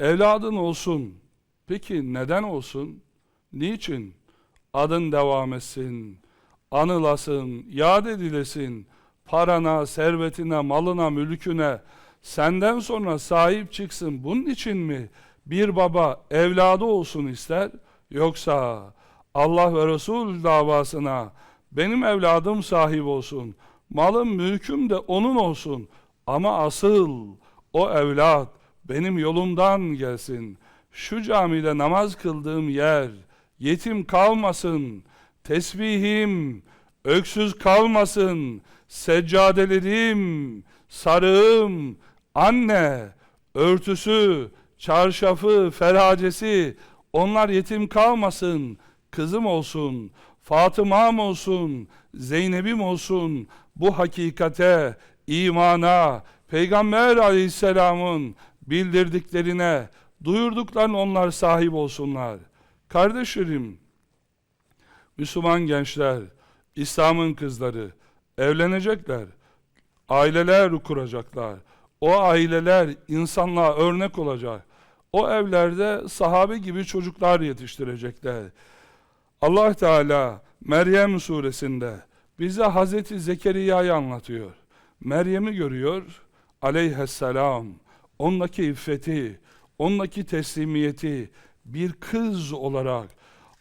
Evladın olsun. Peki neden olsun? Niçin? Adın devam etsin, anılasın, yad edilesin, parana, servetine, malına, mülküne, senden sonra sahip çıksın. Bunun için mi bir baba evladı olsun ister? Yoksa Allah ve Resul davasına benim evladım sahip olsun, malım mülküm de onun olsun ama asıl o evlat benim yolumdan gelsin. Şu camide namaz kıldığım yer yetim kalmasın, tesbihim öksüz kalmasın, seccadelerim, sarığım, anne, örtüsü, çarşafı, feracesi, onlar yetim kalmasın, kızım olsun, Fatıma'm olsun, Zeynep'im olsun, bu hakikate, imana, Peygamber aleyhisselamın bildirdiklerine, duyurduklarına onlar sahip olsunlar. Kardeşlerim, Müslüman gençler, İslam'ın kızları evlenecekler, aileler kuracaklar. O aileler insanlığa örnek olacak. O evlerde sahabe gibi çocuklar yetiştirecekler. Allah Teala Meryem suresinde bize Hazreti Zekeriya'yı anlatıyor. Meryem'i görüyor aleyhisselam. Ondaki iffeti, ondaki teslimiyeti bir kız olarak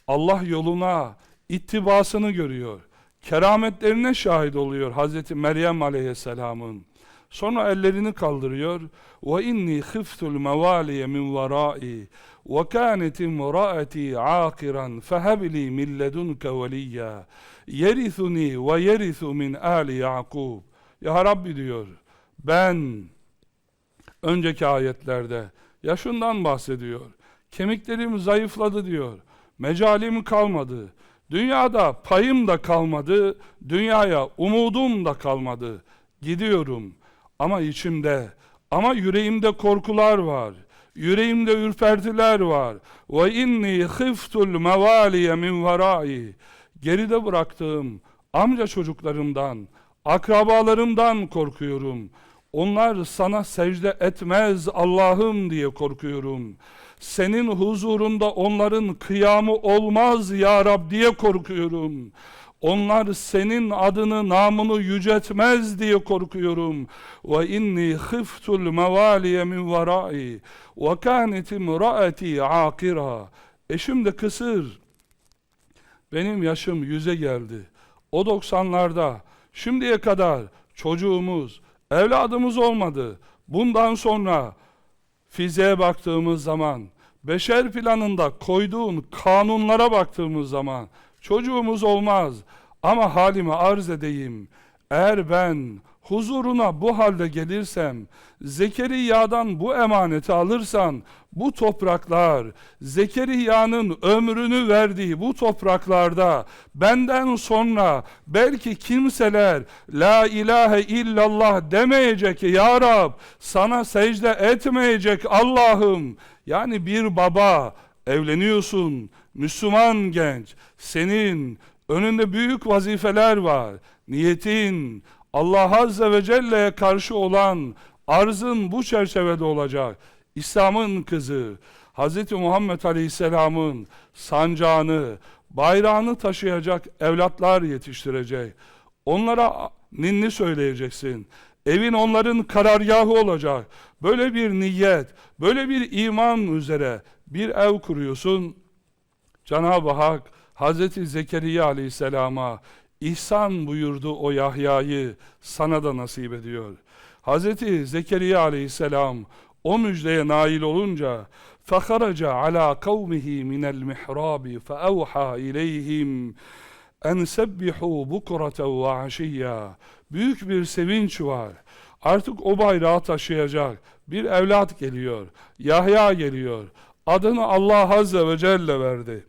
Allah yoluna ittibasını görüyor. Kerametlerine şahit oluyor Hazreti Meryem aleyhisselamın. Sonra ellerini kaldırıyor. Ve inni khiftul mevaliye min verai ve kanet imraati akiran fehebli min ledunke veliyya yerithuni ve yerithu min ali Yakub. Ya Rabbi diyor. Ben önceki ayetlerde yaşından bahsediyor. Kemiklerim zayıfladı diyor. Mecalim kalmadı. Dünyada payım da kalmadı. Dünyaya umudum da kalmadı. Gidiyorum. Ama içimde, ama yüreğimde korkular var. Yüreğimde ürpertiler var. Ve inni khiftul mevaliye min verai. Geride bıraktığım amca çocuklarımdan, akrabalarımdan korkuyorum. Onlar sana secde etmez Allah'ım diye korkuyorum. Senin huzurunda onların kıyamı olmaz ya Rab diye korkuyorum. Onlar senin adını, namını yüceltmez diye korkuyorum. Ve inni khiftul mevaliye min verai ve kanet imraati akira. Eşim de kısır. Benim yaşım yüze geldi. O 90'larda şimdiye kadar çocuğumuz, evladımız olmadı. Bundan sonra fiziğe baktığımız zaman, beşer planında koyduğun kanunlara baktığımız zaman çocuğumuz olmaz. Ama halimi arz edeyim. Eğer ben huzuruna bu halde gelirsem, Zekeriya'dan bu emaneti alırsan, bu topraklar, Zekeriya'nın ömrünü verdiği bu topraklarda, benden sonra belki kimseler, La ilahe illallah demeyecek, Ya Rab, sana secde etmeyecek Allah'ım. Yani bir baba, evleniyorsun, Müslüman genç, senin önünde büyük vazifeler var. Niyetin Allah Azze ve Celle'ye karşı olan arzın bu çerçevede olacak. İslam'ın kızı, Hz. Muhammed Aleyhisselam'ın sancağını, bayrağını taşıyacak evlatlar yetiştirecek. Onlara ninni söyleyeceksin. Evin onların karargahı olacak. Böyle bir niyet, böyle bir iman üzere bir ev kuruyorsun. Cenab-ı Hak Hazreti Zekeriya Aleyhisselam'a ihsan buyurdu o Yahya'yı sana da nasip ediyor. Hazreti Zekeriya Aleyhisselam o müjdeye nail olunca فَخَرَجَ عَلَى قَوْمِهِ مِنَ الْمِحْرَابِ فَأَوْحَى اِلَيْهِمْ en sebbihu bukrata ve aşiyya. Büyük bir sevinç var. Artık o bayrağı taşıyacak bir evlat geliyor. Yahya geliyor. Adını Allah Azze ve Celle verdi.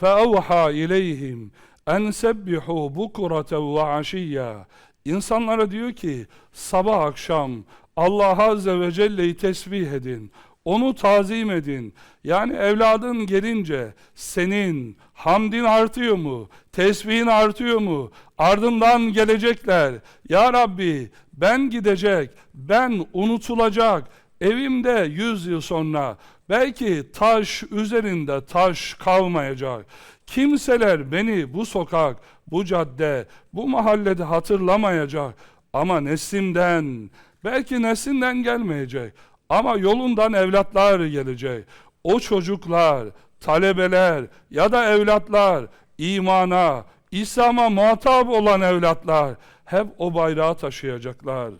فَاَوْحَى اِلَيْهِمْ en sebbihu bukrata ve aşiyya. İnsanlara diyor ki sabah akşam Allah Azze ve Celle'yi tesbih edin. Onu tazim edin. Yani evladın gelince senin hamdin artıyor mu? Tesbihin artıyor mu? Ardından gelecekler. Ya Rabbi ben gidecek, ben unutulacak, evimde 100 yıl sonra belki taş üzerinde taş kalmayacak. Kimseler beni bu sokak, bu cadde, bu mahallede hatırlamayacak. Ama neslimden, belki neslinden gelmeyecek. Ama yolundan evlatlar gelecek. O çocuklar, talebeler ya da evlatlar imana, İslam'a muhatap olan evlatlar hep o bayrağı taşıyacaklar.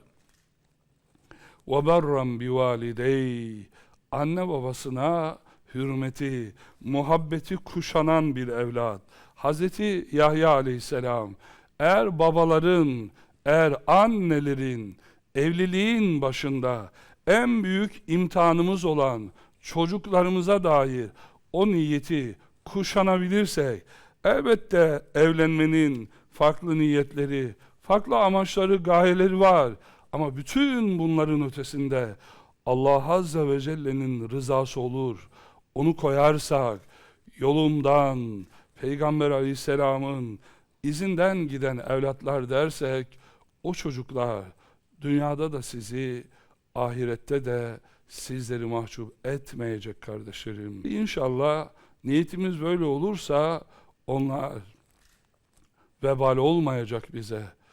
وَبَرًّا بِوَالِدَيْهِ Anne babasına hürmeti, muhabbeti kuşanan bir evlat. Hazreti Yahya aleyhisselam, eğer babaların, eğer annelerin evliliğin başında en büyük imtihanımız olan çocuklarımıza dair o niyeti kuşanabilirsek, elbette evlenmenin farklı niyetleri, farklı amaçları, gayeleri var. Ama bütün bunların ötesinde Allah Azze ve Celle'nin rızası olur. Onu koyarsak yolundan, Peygamber Aleyhisselam'ın izinden giden evlatlar dersek o çocuklar dünyada da sizi ahirette de sizleri mahcup etmeyecek kardeşlerim. İnşallah niyetimiz böyle olursa onlar vebal olmayacak bize.